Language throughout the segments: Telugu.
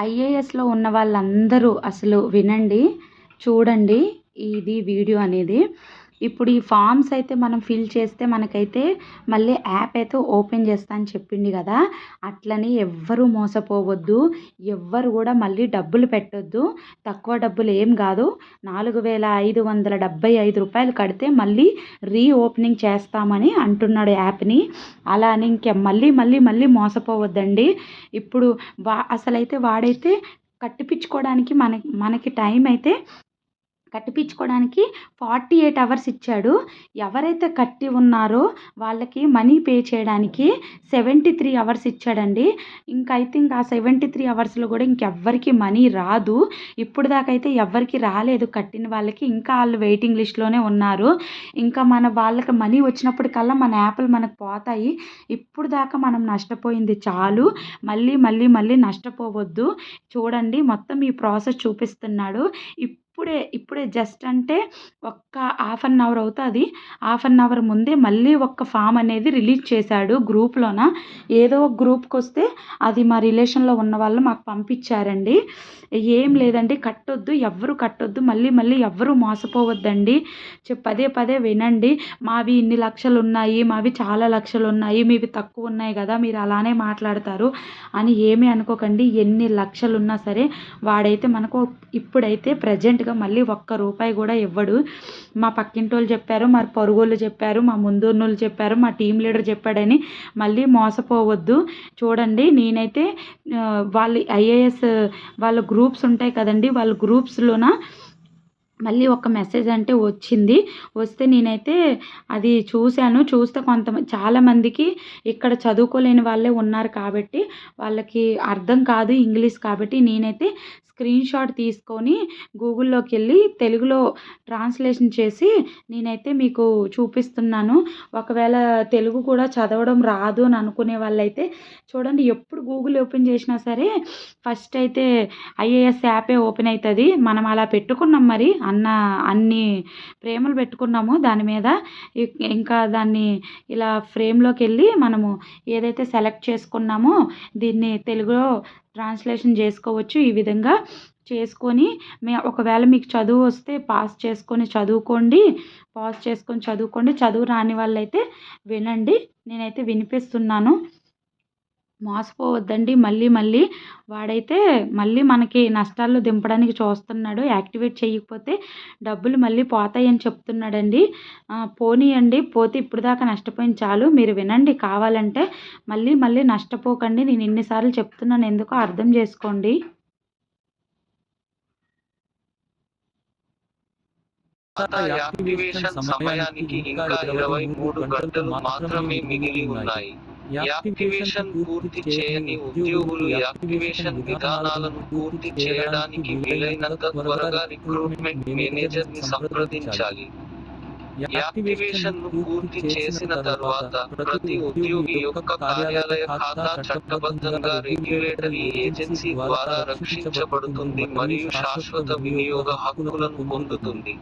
ఐఏఎస్లో ఉన్న వాళ్ళందరూ అసలు వినండి చూడండి. ఇది వీడియో అనేది. ఇప్పుడు ఈ ఫామ్స్ అయితే మనం ఫిల్ చేస్తే మనకైతే మళ్ళీ యాప్ అయితే ఓపెన్ చేస్తా అని చెప్పింది కదా. అట్లని ఎవ్వరూ మోసపోవద్దు. ఎవ్వరు కూడా మళ్ళీ డబ్బులు పెట్టొద్దు. తక్కువ డబ్బులు ఏం కాదు. నాలుగు వేల ఐదు వందల డెబ్బై ఐదు రూపాయలు కడితే మళ్ళీ రీఓపెనింగ్ చేస్తామని అంటున్నాడు యాప్ని. అలా అని ఇంక మళ్ళీ మళ్ళీ మళ్ళీ మోసపోవద్దండి. ఇప్పుడు వా అసలైతే వాడైతే కట్టిపించుకోవడానికి మన మనకి టైం అయితే కట్టిపించుకోవడానికి ఫార్టీ ఎయిట్ అవర్స్ ఇచ్చాడు. ఎవరైతే కట్టి ఉన్నారో వాళ్ళకి మనీ పే చేయడానికి సెవెంటీ త్రీ అవర్స్ ఇచ్చాడండి. ఇంకా ఐ థింక్ ఆ సెవెంటీ త్రీ అవర్స్లో కూడా ఇంకెవ్వరికి మనీ రాదు. ఇప్పుడు దాకా అయితే ఎవ్వరికి రాలేదు. కట్టిన వాళ్ళకి ఇంకా వాళ్ళు వెయిటింగ్ లిస్ట్లోనే ఉన్నారు. ఇంకా మన వాళ్ళకి మనీ వచ్చినప్పటికల్లా మన యాప్లు మనకు పోతాయి. ఇప్పుడు దాకా మనం నష్టపోయింది చాలు. మళ్ళీ మళ్ళీ మళ్ళీ నష్టపోవద్దు. చూడండి మొత్తం ఈ ప్రాసెస్ చూపిస్తున్నాడు. ఇప్పుడే ఇప్పుడే జస్ట్ అంటే ఒక్క హాఫ్ అన్ అవర్ అవుతుంది. హాఫ్ అన్ అవర్ ముందే మళ్ళీ ఒక్క ఫామ్ అనేది రిలీజ్ చేశాడు గ్రూప్లోన. ఏదో ఒక గ్రూప్కి వస్తే అది మా రిలేషన్లో ఉన్న వాళ్ళు మాకు పంపించారండి. ఏం లేదండి కట్టొద్దు ఎవ్వరు కట్టొద్దు మళ్ళీ మళ్ళీ ఎవ్వరు మోసపోవద్దండి. చెప్ పదే పదే వినండి. మావి ఇన్ని లక్షలు ఉన్నాయి మావి చాలా లక్షలు ఉన్నాయి మీవి తక్కువ ఉన్నాయి కదా మీరు అలానే మాట్లాడతారు అని ఏమీ అనుకోకండి. ఎన్ని లక్షలు ఉన్నా సరే వాడైతే మనకు ఇప్పుడైతే ప్రజెంట్గా మళ్ళీ ఒక్క రూపాయి కూడా ఇవ్వడు. మా పక్కింటి వాళ్ళు చెప్పారు మరి పరుగోళ్ళు చెప్పారు మా ముందున్నోళ్ళు చెప్పారు మా టీం లీడర్ చెప్పాడని మళ్ళీ మోసపోవద్దు. చూడండి నేనైతే వాళ్ళు ఐఏఎస్ వాళ్ళ గ్రూప్స్ ఉంటాయి కదండి వాళ్ళ గ్రూప్స్లోన మళ్ళీ ఒక మెసేజ్ అంటే వచ్చింది. వస్తే నేనైతే అది చూశాను. చూస్తే కొంత చాలామందికి ఇక్కడ చదువుకోలేని వాళ్ళే ఉన్నారు కాబట్టి వాళ్ళకి అర్థం కాదు ఇంగ్లీష్ కాబట్టి నేనైతే స్క్రీన్ షాట్ తీసుకొని గూగుల్లోకి వెళ్ళి తెలుగులో ట్రాన్స్లేషన్ చేసి నేనైతే మీకు చూపిస్తున్నాను. ఒకవేళ తెలుగు కూడా చదవడం రాదు అని అనుకునే వాళ్ళైతే చూడండి ఎప్పుడు గూగుల్ ఓపెన్ చేసినా సరే ఫస్ట్ అయితే ఐఏఎస్ యాపే ఓపెన్ అవుతుంది మనం అలా పెట్టుకున్నాం మరి అన్న అన్ని ప్రేమలు పెట్టుకున్నాము దాని మీద. ఇంకా దాన్ని ఇలా ఫ్రేమ్లోకి వెళ్ళి మనము ఏదైతే సెలెక్ట్ చేసుకున్నామో దీన్ని తెలుగులో ట్రాన్స్లేషన్ చేసుకోవచ్చు ఈ విధంగా చేసుకొని మే ఒకవేళ మీకు చదువు వస్తే పాస్ చేసుకొని చదువుకోండి. పాస్ చేసుకొని చదువుకోండి. చదువు రాని వాళ్ళైతే వినండి. నేనైతే వినిపిస్తున్నాను. మోసపోవద్దండి. మళ్ళీ మళ్ళీ వాడైతే మళ్ళీ మనకి నష్టాల్లో దింపడానికి చూస్తున్నాడు. యాక్టివేట్ చేయకపోతే డబ్బులు మళ్ళీ పోతాయని చెప్తున్నాడండి. పోనీయండి. పోతే ఇప్పుడు దాకా నష్టపోయింది చాలు. మీరు వినండి. కావాలంటే మళ్ళీ మళ్ళీ నష్టపోకండి. నేను ఎన్నిసార్లు చెప్తున్నాను. ఎందుకో అర్థం చేసుకోండి. యాక్టివేషన్ సమయానికి ఇంకా ఇరవై మూడు గంటలు మాత్రమే మిగిలి ఉన్నాయి. యాక్టివేషన్ పూర్తి చేయని ఉద్యోగులు యాక్టివేషన్ విధానాలను పూర్తి చేయడానికి వీలైనంత త్వరగా రిక్రూట్మెంట్ మేనేజర్ని సంప్రదించాలి. యాక్టివేషన్ను పూర్తి చేసిన తర్వాత ప్రతి ఉద్యోగి యొక్క కార్యాలయ ఖాతా చట్టబద్ధంగా రెగ్యులేటరీ ఏజెన్సీ ద్వారా రక్షించబడుతుంది మరియు శాశ్వత వినియోగ హక్కులను పొందుతుంది.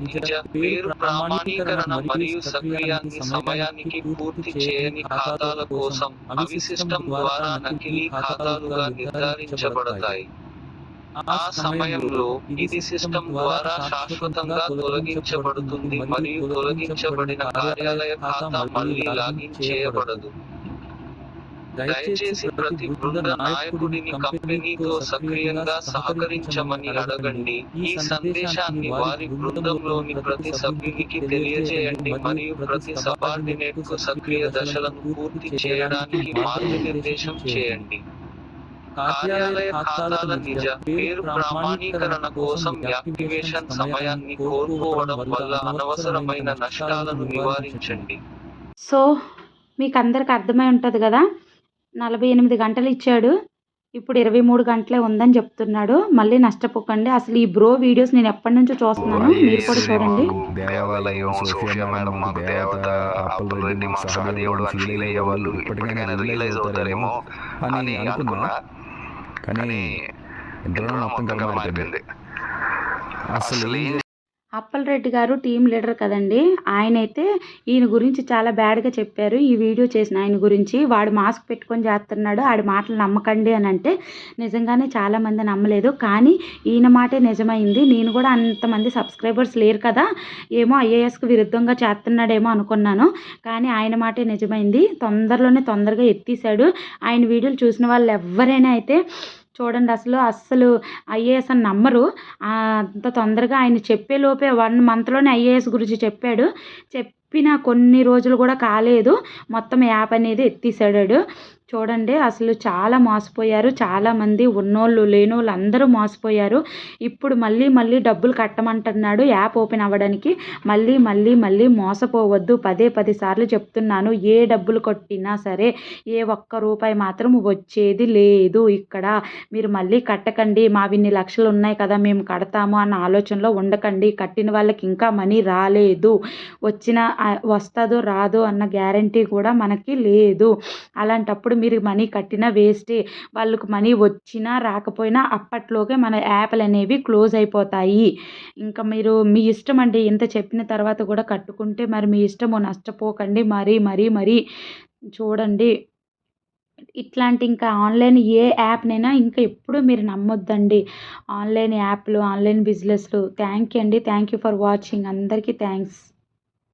నిజ పేరు ప్రామాణీకరణ మరియు సక్రియాన్ని సమయానికి పూర్తి చేయని ఖాతాల కోసం అవి సిస్టమ్ ద్వారా నకిలీ ఖాతాలుగా నిర్ధారించబడతాయి. ఆ సమయంలో ఇది సిస్టమ్ ద్వారా శాశ్వతంగా తొలగించబడుతుంది మరియు తొలగించబడిన కార్యాలయ ఖాతా మళ్ళీ లాగిన్ చేయబడదు. దయచేసి ప్రతి బృంద నాయకుడిని కంపెనీతో సక్రియంగా సహకరించమని అడగండి. ఈ సందేశాన్ని వారి బృందంలోని ప్రతి సభ్యునికి తెలియజేయండి. మరియు ప్రతి సబార్డినేట్కు సక్రియ దశలను పూర్తి చేయడానికి మార్గనిర్దేశం చేయండి. కార్యాలయ ఖాతాల నిజ పేరు ప్రామాణీకరణ కోసం యాక్టివేషన్ సమయాన్ని కోల్పోవడం వల్ల అనవసరమైన నష్టాలను నివారించండి. సో మీకు అందరికి అర్థమై ఉంటుంది కదా? నలభై ఎనిమిది గంటలు ఇచ్చాడు ఇప్పుడు ఇరవై మూడు గంటలే ఉందని చెప్తున్నాడు. మళ్ళీ నష్టపోకండి. అసలు ఈ బ్రో వీడియోస్ నేను ఎప్పటి నుంచో చూస్తున్నాను. మీరు కూడా చూడండి. దేవాలయం సోఫియా మేడం మాకు దేవత అప్పలరెడ్డి మా సహదేవుడు అని ఫీల్ అయ్యే వాళ్ళు ఇప్పటికైనా రియలైజ్ అవుతారేమో అని అనుకున్నా. కానీ మొత్తం అసలు అప్పలరెడ్డి గారు టీం లీడర్ కదండి. ఆయనైతే ఈయన గురించి చాలా బ్యాడ్గా చెప్పారు. ఈ వీడియో చేసిన ఆయన గురించి వాడు మాస్క్ పెట్టుకొని చేస్తున్నాడు. ఆడి మాటలు నమ్మకండి అని అంటే నిజంగానే చాలామంది నమ్మలేదు. కానీ ఈయన మాటే నిజమైంది. నేను కూడా అంతమంది సబ్స్క్రైబర్స్ లేరు కదా. ఏమో ఐఏఎస్కి విరుద్ధంగా చేస్తున్నాడేమో అనుకున్నాను. కానీ ఆయన మాటే నిజమైంది. తొందరలోనే తొందరగా ఎత్తేసాడు ఆయన వీడియోలు చూసిన వాళ్ళు ఎవరైనా అయితే చూడండి అసలు అస్సలు ఐఏఎస్ అని నమ్మరు. అంత తొందరగా ఆయన చెప్పే లోపే వన్ మంత్లోనే ఐఏఎస్ గురించి చెప్పాడు. చెప్పిన కొన్ని రోజులు కూడా కాలేదు. మొత్తం యాప్ అనేది ఎత్తేసాడు చూడండి అసలు చాలా మోసపోయారు. చాలామంది ఉన్నోళ్ళు లేనోళ్ళు అందరూ మోసపోయారు. ఇప్పుడు మళ్ళీ మళ్ళీ డబ్బులు కట్టమంటున్నాడు. యాప్ ఓపెన్ అవ్వడానికి మళ్ళీ మళ్ళీ మళ్ళీ మోసపోవద్దు. పదే పది సార్లు చెప్తున్నాను. ఏ డబ్బులు కొట్టినా సరే ఏ ఒక్క రూపాయి మాత్రం వచ్చేది లేదు ఇక్కడ. మీరు మళ్ళీ కట్టకండి. మావి ఇన్ని లక్షలు ఉన్నాయి కదా మేము కడతాము అన్న ఆలోచనలో ఉండకండి. కట్టిన వాళ్ళకి ఇంకా మనీ రాలేదు. వచ్చిన వస్తుందో రాదో అన్న గ్యారంటీ కూడా మనకి లేదు. అలాంటప్పుడు మీరు మనీ కట్టినా వేస్టే. వాళ్ళకు మనీ వచ్చినా రాకపోయినా అప్పట్లోకే మన యాప్లు అనేవి క్లోజ్ అయిపోతాయి. ఇంకా మీరు మీ ఇష్టం అండి ఇంత చెప్పిన తర్వాత కూడా కట్టుకుంటే మరి మీ ఇష్టము నష్టపోకండి. మరీ మరీ మరీ చూడండి. ఇట్లాంటి ఇంకా ఆన్లైన్ ఏ యాప్నైనా ఇంకా ఎప్పుడూ మీరు నమ్మొద్దండి. ఆన్లైన్ యాప్లు ఆన్లైన్ బిజినెస్లు. థ్యాంక్ యూ అండి. Thank you for watching. అందరికీ థ్యాంక్స్.